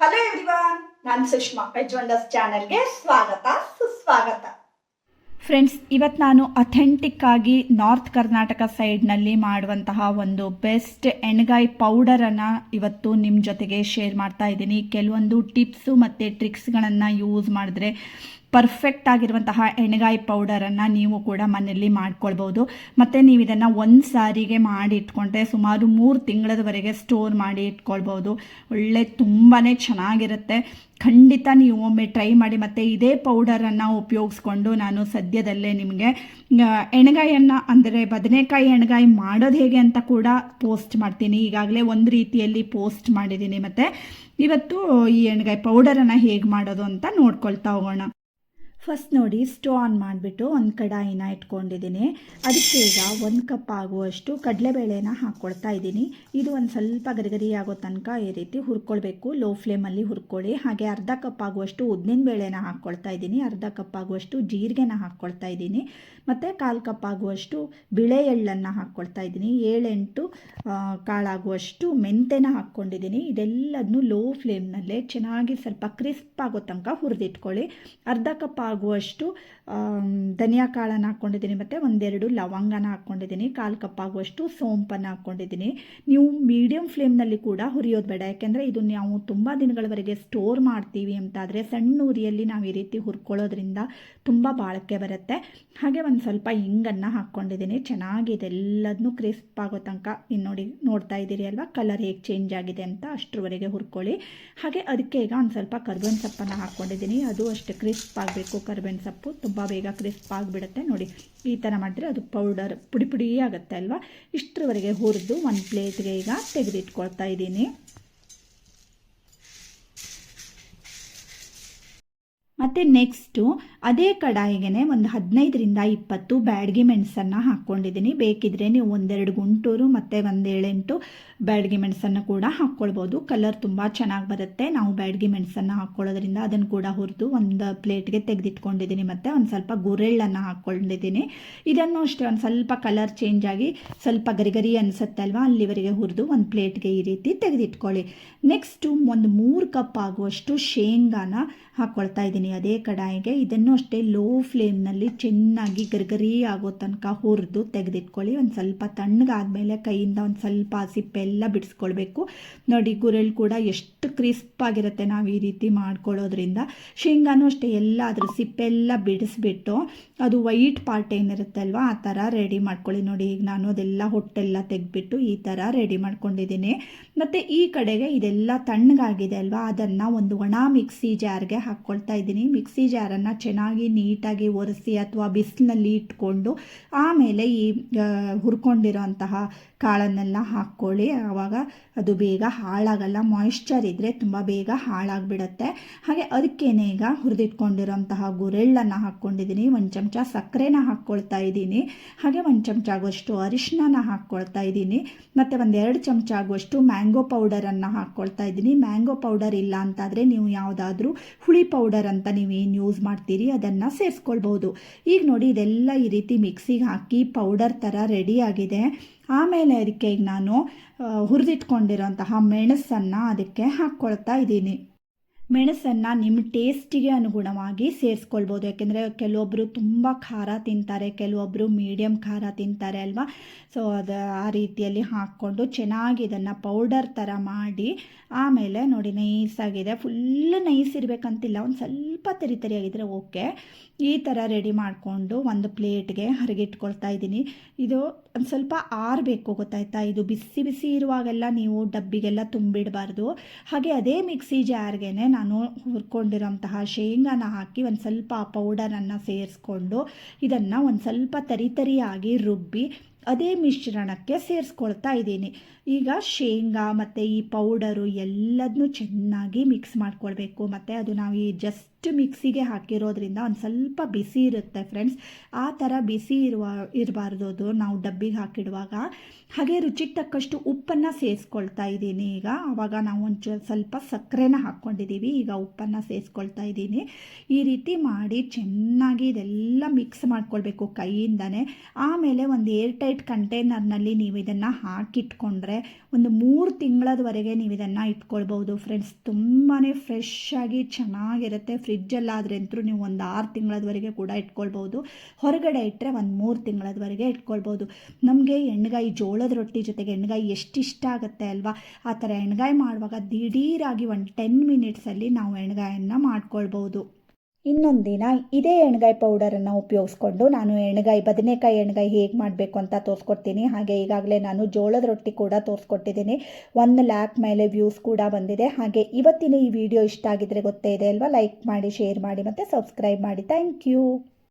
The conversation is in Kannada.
ಹಲೋ ಎವ್ರಿವಾನ್ ನಾನು ಸುಷ್ಮಾ ವೆಜ್ ವಂಡರ್ಸ್ ಚಾನಲ್ಗೆ ಸ್ವಾಗತ, ಸುಸ್ವಾಗತ. ಫ್ರೆಂಡ್ಸ್ ಇವತ್ತು ನಾನು ಅಥೆಂಟಿಕ್ ಆಗಿ ನಾರ್ತ್ ಕರ್ನಾಟಕ ಸೈಡ್ನಲ್ಲಿ ಮಾಡುವಂತಹ ಒಂದು ಬೆಸ್ಟ್ ಎಣ್ಗಾಯಿ ಪೌಡರನ್ನು ಇವತ್ತು ನಿಮ್ಮ ಜೊತೆಗೆ ಶೇರ್ ಮಾಡ್ತಾ ಇದ್ದೀನಿ. ಕೆಲವೊಂದು ಟಿಪ್ಸು ಮತ್ತು ಟ್ರಿಕ್ಸ್ಗಳನ್ನು ಯೂಸ್ ಮಾಡಿದ್ರೆ ಪರ್ಫೆಕ್ಟ್ ಆಗಿರುವಂತಹ ಎಣ್ಗಾಯಿ ಪೌಡರನ್ನು ನೀವು ಕೂಡ ಮನೆಯಲ್ಲಿ ಮಾಡ್ಕೊಳ್ಬೋದು. ಮತ್ತು ನೀವು ಇದನ್ನು ಒಂದು ಸಾರಿಗೆ ಮಾಡಿ ಇಟ್ಕೊಂಡ್ರೆ ಸುಮಾರು ಮೂರು ತಿಂಗಳದವರೆಗೆ ಸ್ಟೋರ್ ಮಾಡಿ ಇಟ್ಕೊಳ್ಬೋದು. ಒಳ್ಳೆ ತುಂಬಾ ಚೆನ್ನಾಗಿರುತ್ತೆ. ಖಂಡಿತ ನೀವು ಒಮ್ಮೆ ಟ್ರೈ ಮಾಡಿ ಮತ್ತು ಇದೇ ಪೌಡರನ್ನು ಉಪಯೋಗಿಸ್ಕೊಂಡು ನಾನು ಸದ್ಯದಲ್ಲೇ ನಿಮಗೆ ಎಣ್ಗಾಯನ್ನು ಅಂದರೆ ಬದನೆಕಾಯಿ ಎಣ್ಗಾಯಿ ಮಾಡೋದು ಹೇಗೆ ಅಂತ ಕೂಡ ಪೋಸ್ಟ್ ಮಾಡ್ತೀನಿ. ಈಗಾಗಲೇ ಒಂದು ರೀತಿಯಲ್ಲಿ ಪೋಸ್ಟ್ ಮಾಡಿದ್ದೀನಿ ಮತ್ತು. ಇವತ್ತು ಈ ಎಣ್ಗಾಯಿ ಪೌಡರನ್ನು ಹೇಗೆ ಮಾಡೋದು ಅಂತ ನೋಡ್ಕೊಳ್ತಾ ಹೋಗೋಣ. ಫಸ್ಟ್ ನೋಡಿ ಸ್ಟೋ ಆನ್ ಮಾಡಿಬಿಟ್ಟು ಒಂದು ಕಡಾಯಿನ ಇಟ್ಕೊಂಡಿದ್ದೀನಿ. ಅದಕ್ಕೆ ಈಗ ಒಂದು ಕಪ್ ಆಗುವಷ್ಟು ಕಡಲೆಬೇಳೆನ ಹಾಕ್ಕೊಳ್ತಾ ಇದ್ದೀನಿ. ಇದು ಒಂದು ಸ್ವಲ್ಪ ಗರಿಗರಿ ಆಗೋ ತನಕ ಈ ರೀತಿ ಹುರ್ಕೊಳ್ಬೇಕು. ಲೋ ಫ್ಲೇಮಲ್ಲಿ ಹುರ್ಕೊಳ್ಳಿ. ಹಾಗೆ ಅರ್ಧ ಕಪ್ ಆಗುವಷ್ಟು ಉದ್ದಿನ ಬೇಳೆನ ಹಾಕ್ಕೊಳ್ತಾ ಇದ್ದೀನಿ. ಅರ್ಧ ಕಪ್ ಆಗುವಷ್ಟು ಜೀರಿಗೆನ ಹಾಕ್ಕೊಳ್ತಾ ಇದ್ದೀನಿ. ಮತ್ತು ಕಾಲು ಕಪ್ ಆಗುವಷ್ಟು ಬಿಳೆ ಎಳ್ಳನ್ನು ಹಾಕ್ಕೊಳ್ತಾ ಇದ್ದೀನಿ. ಏಳೆಂಟು ಕಾಳಾಗುವಷ್ಟು ಮೆಂತೆನ ಹಾಕ್ಕೊಂಡಿದ್ದೀನಿ ಇದೆಲ್ಲದನ್ನು ಲೋ ಫ್ಲೇಮ್ನಲ್ಲೇ ಚೆನ್ನಾಗಿ ಸ್ವಲ್ಪ ಕ್ರಿಸ್ಪ್ ಆಗೋ ತನಕ ಹುರಿದಿಟ್ಕೊಳ್ಳಿ. ಅರ್ಧ ಕಪ್ ಆಗುವಷ್ಟು ಧನಿಯಾ ಕಾಳನ್ನು ಹಾಕ್ಕೊಂಡಿದ್ದೀನಿ ಮತ್ತು ಒಂದೆರಡು ಲವಂಗನ ಹಾಕ್ಕೊಂಡಿದ್ದೀನಿ ಕಾಲು ಕಪ್ಪಾಗುವಷ್ಟು ಸೋಂಪನ್ನು ಹಾಕ್ಕೊಂಡಿದ್ದೀನಿ ನೀವು ಮೀಡಿಯಮ್ ಫ್ಲೇಮ್ನಲ್ಲಿ ಕೂಡ ಹುರಿಯೋದು ಬೇಡ, ಯಾಕೆಂದರೆ ಇದು ನಾವು ತುಂಬ ದಿನಗಳವರೆಗೆ ಸ್ಟೋರ್ ಮಾಡ್ತೀವಿ ಅಂತಾದರೆ ಸಣ್ಣ ಉರಿಯಲ್ಲಿ ನಾವು ಈ ರೀತಿ ಹುರ್ಕೊಳ್ಳೋದ್ರಿಂದ ತುಂಬ ಬಾಳಿಕೆ ಬರುತ್ತೆ. ಹಾಗೆ ಒಂದು ಸ್ವಲ್ಪ ಹಿಂಗನ್ನು ಹಾಕ್ಕೊಂಡಿದ್ದೀನಿ ಚೆನ್ನಾಗಿ ಇದೆಲ್ಲದನ್ನೂ ಕ್ರಿಸ್ಪ್ ಆಗೋ ತನಕ. ಇನ್ನು ನೋಡಿ, ನೋಡ್ತಾ ಇದ್ದೀರಿ ಅಲ್ವಾ? ಕಲರ್ ಹೇಗೆ ಚೇಂಜ್ ಆಗಿದೆ ಅಂತ ಅಷ್ಟರವರೆಗೆ ಹುರ್ಕೊಳ್ಳಿ. ಹಾಗೆ ಅದಕ್ಕೆ ಈಗ ಒಂದು ಸ್ವಲ್ಪ ಕರ್ಬೇವಿನ ಸೊಪ್ಪನ್ನು ಹಾಕ್ಕೊಂಡಿದ್ದೀನಿ ಅದು ಅಷ್ಟು ಕ್ರಿಸ್ಪ್ ಆಗಬೇಕು. ಕರ್ಬೇವಿನ ಸೊಪ್ಪು ತುಂಬ ಬೇಗ ಕ್ರಿಸ್ಪ್ ಆಗಿಬಿಡುತ್ತೆ. ನೋಡಿ, ಈ ಥರ ಮಾಡಿದ್ರೆ ಅದು ಪೌಡರ್ ಪುಡಿ ಪುಡಿ ಆಗುತ್ತೆ ಅಲ್ವಾ? ಇಷ್ಟರವರೆಗೆ ಹುರಿದು ಒಂದು ಪ್ಲೇಟ್ಗೆ ಈಗ ತೆಗೆದಿಟ್ಕೊಳ್ತಾ ಇದ್ದೀನಿ. ಮತ್ತು ನೆಕ್ಸ್ಟು ಅದೇ ಕಡಾಯಿಗೆ ಒಂದು ಹದಿನೈದರಿಂದ ಇಪ್ಪತ್ತು ಬ್ಯಾಡ್ಗೆ ಮೆಣಸನ್ನು ಹಾಕ್ಕೊಂಡಿದ್ದೀನಿ. ಬೇಕಿದ್ರೆ ನೀವು ಒಂದೆರಡು ಗುಂಟೂರು ಮತ್ತು ಒಂದೇಳೆಂಟು ಬ್ಯಾಡ್ಗೆ ಮೆಣಸನ್ನು ಕೂಡ ಹಾಕ್ಕೊಳ್ಬೋದು. ಕಲರ್ ತುಂಬ ಚೆನ್ನಾಗಿ ಬರುತ್ತೆ. ನಾವು ಬ್ಯಾಡ್ಗೆ ಮೆಣಸನ್ನು ಹಾಕ್ಕೊಳ್ಳೋದ್ರಿಂದ ಅದನ್ನು ಕೂಡ ಹುರಿದು ಒಂದು ಪ್ಲೇಟ್ಗೆ ತೆಗೆದಿಟ್ಕೊಂಡಿದ್ದೀನಿ. ಮತ್ತು ಒಂದು ಸ್ವಲ್ಪ ಗುರೆಳ್ಳನ್ನು ಹಾಕ್ಕೊಂಡಿದ್ದೀನಿ. ಇದನ್ನು ಅಷ್ಟೇ ಒಂದು ಸ್ವಲ್ಪ ಕಲರ್ ಚೇಂಜ್ ಆಗಿ ಸ್ವಲ್ಪ ಗರಿಗರಿ ಅನಿಸುತ್ತೆ ಅಲ್ವಾ? ಅಲ್ಲಿವರೆಗೆ ಹುರಿದು ಒಂದು ಪ್ಲೇಟ್ಗೆ ಈ ರೀತಿ ತೆಗೆದಿಟ್ಕೊಳ್ಳಿ. ನೆಕ್ಸ್ಟು ಒಂದು ಮೂರು ಕಪ್ ಆಗುವಷ್ಟು ಶೇಂಗಾನ ಹಾಕ್ಕೊಳ್ತಾ ಇದ್ದೀನಿ. ಅದೇ ಕಡಾಯಿಗೆ ಇದನ್ನು ಅಷ್ಟೇ ಲೋ ಫ್ಲೇಮ್ನಲ್ಲಿ ಚೆನ್ನಾಗಿ ಗರಿಗರಿ ಆಗೋ ತನಕ ಹುರಿದು ತೆಗೆದಿಟ್ಕೊಳ್ಳಿ. ಒಂದು ಸ್ವಲ್ಪ ತಣ್ಣಗಾದಮೇಲೆ ಕೈಯಿಂದ ಒಂದು ಸ್ವಲ್ಪ ಸಿಪ್ಪೆಲ್ಲ ಬಿಡಿಸ್ಕೊಳ್ಬೇಕು. ನೋಡಿ ಗುರೆಳ್ ಕೂಡ ಎಷ್ಟು ಕ್ರಿಸ್ಪ್ ಆಗಿರುತ್ತೆ ನಾವು ಈ ರೀತಿ ಮಾಡ್ಕೊಳ್ಳೋದ್ರಿಂದ. ಶೇಂಗಾನು ಅಷ್ಟೇ ಎಲ್ಲ ಅದ್ರ ಸಿಪ್ಪೆಲ್ಲ ಬಿಡಿಸ್ಬಿಟ್ಟು ಅದು ವೈಟ್ ಪಾರ್ಟ್ ಏನಿರುತ್ತೆ ಅಲ್ವಾ ಆ ಥರ ರೆಡಿ ಮಾಡ್ಕೊಳ್ಳಿ. ನೋಡಿ, ಈಗ ನಾನು ಅದೆಲ್ಲ ಹೊಟ್ಟೆಲ್ಲ ತೆಗೆದ್ಬಿಟ್ಟು ಈ ಥರ ರೆಡಿ ಮಾಡ್ಕೊಂಡಿದ್ದೀನಿ. ಮತ್ತು ಈ ಕಡೆಗೆ ಇದೆಲ್ಲ ತಣ್ಣಗಾಗಿದೆ ಅಲ್ವಾ, ಅದನ್ನು ಒಂದು ಒಣ ಮಿಕ್ಸಿ ಜಾರ್ಗೆ ಹಾಕ್ಕೊಳ್ತಾ ಇದ್ದೀನಿ. ಮಿಕ್ಸಿ ಜಾರನ್ನು ಚೆನ್ನಾಗಿ ನೀಟಾಗಿ ಒರೆಸಿ ಅಥವಾ ಬಿಸಿಲಿನಲ್ಲಿ ಇಟ್ಕೊಂಡು ಆಮೇಲೆ ಈ ಹುರ್ಕೊಂಡಿರೋ ಹುರ್ಕೊಂಡಿರೋಂತಹ ಕಾಳನ್ನೆಲ್ಲ ಹಾಕ್ಕೊಳ್ಳಿ. ಆವಾಗ ಅದು ಬೇಗ ಹಾಳಾಗಲ್ಲ. ಮಾಯಿಶ್ಚರ್ ಇದ್ದರೆ ತುಂಬ ಬೇಗ ಹಾಳಾಗಿಬಿಡುತ್ತೆ. ಹಾಗೆ ಅದಕ್ಕೇನೆ ಈಗ ಹುರಿದಿಟ್ಕೊಂಡಿರೋಂತಹ ಗುರೆಳ್ಳನ್ನು ಹಾಕ್ಕೊಂಡಿದ್ದೀನಿ. ಒಂದು ಚಮಚ ಸಕ್ಕರೆನ ಹಾಕ್ಕೊಳ್ತಾ ಇದ್ದೀನಿ. ಹಾಗೆ ಒಂದು ಚಮಚ ಆಗುವಷ್ಟು ಅರಿಶಿನ ಹಾಕ್ಕೊಳ್ತಾ ಇದ್ದೀನಿ. ಮತ್ತು ಒಂದೆರಡು ಚಮಚ ಆಗುವಷ್ಟು ಮ್ಯಾಂಗೋ ಪೌಡರನ್ನು ಹಾಕ್ಕೊಳ್ತಾ ಇದ್ದೀನಿ. ಮ್ಯಾಂಗೋ ಪೌಡರ್ ಇಲ್ಲ ಅಂತಾದರೆ ನೀವು ಯಾವುದಾದ್ರೂ ಹುಳಿ ಪೌಡರ್ ಅಂತ ನೀವು ಏನು ಯೂಸ್ ಮಾಡ್ತೀರಿ, ಅದನ್ನು ಸೇರಿಸ್ಕೊಳ್ಬೋದು ಈಗ ನೋಡಿ, ಇದೆಲ್ಲ ಈ ರೀತಿ ಮಿಕ್ಸಿಗೆ ಹಾಕಿ ಪೌಡರ್ ಥರ ರೆಡಿ ಆಗಿದೆ. ಆಮೇಲೆ ಅದಕ್ಕೆ ಈಗ ನಾನು ಹುರಿದಿಟ್ಕೊಂಡಿರೋಂತಹ ಮೆಣಸನ್ನು ಅದಕ್ಕೆ ಹಾಕ್ಕೊಳ್ತಾ ಇದ್ದೀನಿ. ಮೆಣಸನ್ನು ನಿಮ್ಮ ಟೇಸ್ಟಿಗೆ ಅನುಗುಣವಾಗಿ ಸೇರಿಸ್ಕೊಳ್ಬೋದು. ಯಾಕೆಂದರೆ ಕೆಲವೊಬ್ಬರು ತುಂಬ ಖಾರ ತಿಂತಾರೆ ಕೆಲವೊಬ್ಬರು ಮೀಡಿಯಮ್ ಖಾರ ತಿಂತಾರೆ ಅಲ್ವಾ? ಸೊ ಅದು ಆ ರೀತಿಯಲ್ಲಿ ಹಾಕ್ಕೊಂಡು ಚೆನ್ನಾಗಿ ಇದನ್ನು ಪೌಡರ್ ಥರ ಮಾಡಿ ಆಮೇಲೆ ನೋಡಿ ನೈಸಾಗಿದೆ ಫುಲ್ ನೈಸ್ ಇರಬೇಕಂತಿಲ್ಲ, ಒಂದು ಸ್ವಲ್ಪ ತರಿ ತರಿಯಾಗಿದ್ದರೆ ಓಕೆ ಈ ಥರ ರೆಡಿ ಮಾಡಿಕೊಂಡು ಒಂದು ಪ್ಲೇಟ್ಗೆ ಹರಗಿಟ್ಕೊಳ್ತಾ ಇದ್ದೀನಿ. ಇದು ಒಂದು ಸ್ವಲ್ಪ ಆರಬೇಕು, ಗೊತ್ತಾಯ್ತಾ? ಇದು ಬಿಸಿ ಬಿಸಿ ಇರುವಾಗೆಲ್ಲ ನೀವು ಡಬ್ಬಿಗೆಲ್ಲ ತುಂಬಿಡಬಾರ್ದು. ಹಾಗೆ ಅದೇ ಮಿಕ್ಸಿ ಜಾರ್ಗೆ ನಾನು ಹುರ್ಕೊಂಡಿರೋಂತಹ ಶೇಂಗಾನ ಹಾಕಿ ಒಂದು ಸ್ವಲ್ಪ ಪೌಡರನ್ನು ಸೇರಿಸ್ಕೊಂಡು ಇದನ್ನು ಒಂದು ಸ್ವಲ್ಪ ತರಿ ತರಿಯಾಗಿ ರುಬ್ಬಿ ಅದೇ ಮಿಶ್ರಣಕ್ಕೆ ಸೇರಿಸ್ಕೊಳ್ತಾ ಇದ್ದೀನಿ. ಈಗ ಶೇಂಗಾ ಮತ್ತು ಈ ಪೌಡರು ಎಲ್ಲದನ್ನೂ ಚೆನ್ನಾಗಿ ಮಿಕ್ಸ್ ಮಾಡ್ಕೊಳ್ಬೇಕು. ಮತ್ತು ಅದು ನಾವು ಈ ಜಸ್ಟ್ ಮಿಕ್ಸಿಗೆ ಹಾಕಿರೋದ್ರಿಂದ ಒಂದು ಸ್ವಲ್ಪ ಬಿಸಿ ಇರುತ್ತೆ ಫ್ರೆಂಡ್ಸ್ ಆ ಥರ ಬಿಸಿ ಇರುವ, ಇರಬಾರ್ದು ಅದು ನಾವು ಡಬ್ಬಿಗೆ ಹಾಕಿಡುವಾಗ. ಹಾಗೆ ರುಚಿಗೆ ತಕ್ಕಷ್ಟು ಉಪ್ಪನ್ನು ಸೇರಿಸ್ಕೊಳ್ತಾ ಇದ್ದೀನಿ ಈಗ. ಆವಾಗ ನಾವು ಒಂಚೂರು ಸ್ವಲ್ಪ ಸಕ್ಕರೆನ ಹಾಕ್ಕೊಂಡಿದ್ದೀವಿ ಈಗ ಉಪ್ಪನ್ನು ಸೇರಿಸ್ಕೊಳ್ತಾ ಇದ್ದೀನಿ. ಈ ರೀತಿ ಮಾಡಿ ಚೆನ್ನಾಗಿ ಇದೆಲ್ಲ ಮಿಕ್ಸ್ ಮಾಡ್ಕೊಳ್ಬೇಕು ಕೈಯಿಂದನೇ. ಆಮೇಲೆ ಒಂದು ಏರ್ ಟೈಟ್ ಕಂಟೈನರ್ನಲ್ಲಿ ನೀವು ಇದನ್ನು ಹಾಕಿಟ್ಕೊಂಡ್ರೆ ಒಂದು ಮೂರು ತಿಂಗಳದವರೆಗೆ ನೀವು ಇದನ್ನು ಇಟ್ಕೊಳ್ಬೋದು ಫ್ರೆಂಡ್ಸ್ ತುಂಬಾ ಫ್ರೆಶ್ ಆಗಿ ಚೆನ್ನಾಗಿರುತ್ತೆ. ಫ್ರಿಜ್ಜಲ್ಲಾದರೆ ಅಂತೂ ನೀವು ಒಂದು ಆರು ತಿಂಗಳದವರೆಗೆ ಕೂಡ ಇಟ್ಕೊಳ್ಬೋದು. ಹೊರಗಡೆ ಇಟ್ಟರೆ ಒಂದು ಮೂರು ತಿಂಗಳದವರೆಗೆ ಇಟ್ಕೊಳ್ಬೋದು. ನಮಗೆ ಎಣ್ಗಾಯಿ, ಜೋಳದ ರೊಟ್ಟಿ ಜೊತೆಗೆ ಎಣ್ಗಾಯಿ ಎಷ್ಟು ಇಷ್ಟ ಆಗುತ್ತೆ ಅಲ್ವಾ? ಆ ಥರ ಎಣ್ಗಾಯಿ ಮಾಡುವಾಗ ದಿಢೀರಾಗಿ ಒಂದು ಟೆನ್ ಮಿನಿಟ್ಸಲ್ಲಿ ನಾವು ಎಣ್ಗಾಯನ್ನು ಮಾಡ್ಕೊಳ್ಬೋದು. ಇನ್ನೊಂದು ದಿನ ಇದೇ ಎಣ್ಗಾಯಿ ಪೌಡರನ್ನು ಉಪಯೋಗಿಸ್ಕೊಂಡು ನಾನು ಎಣ್ಗಾಯಿ, ಬದನೆಕಾಯಿ ಎಣ್ಗಾಯಿ ಹೇಗೆ ಮಾಡಬೇಕು ಅಂತ ತೋರಿಸ್ಕೊಡ್ತೀನಿ. ಹಾಗೆ ಈಗಾಗಲೇ ನಾನು ಜೋಳದ ರೊಟ್ಟಿ ಕೂಡ ತೋರಿಸ್ಕೊಟ್ಟಿದ್ದೀನಿ. ಒಂದು ಲ್ಯಾಕ್ ಮೇಲೆ ವ್ಯೂಸ್ ಕೂಡ ಬಂದಿದೆ. ಹಾಗೆ ಇವತ್ತಿನ ಈ ವಿಡಿಯೋ ಇಷ್ಟ ಆಗಿದ್ರೆ ಗೊತ್ತೇ ಇದೆ ಅಲ್ವಾ? ಲೈಕ್ ಮಾಡಿ ಶೇರ್ ಮಾಡಿ ಮತ್ತು ಸಬ್ಸ್ಕ್ರೈಬ್ ಮಾಡಿ. Thank you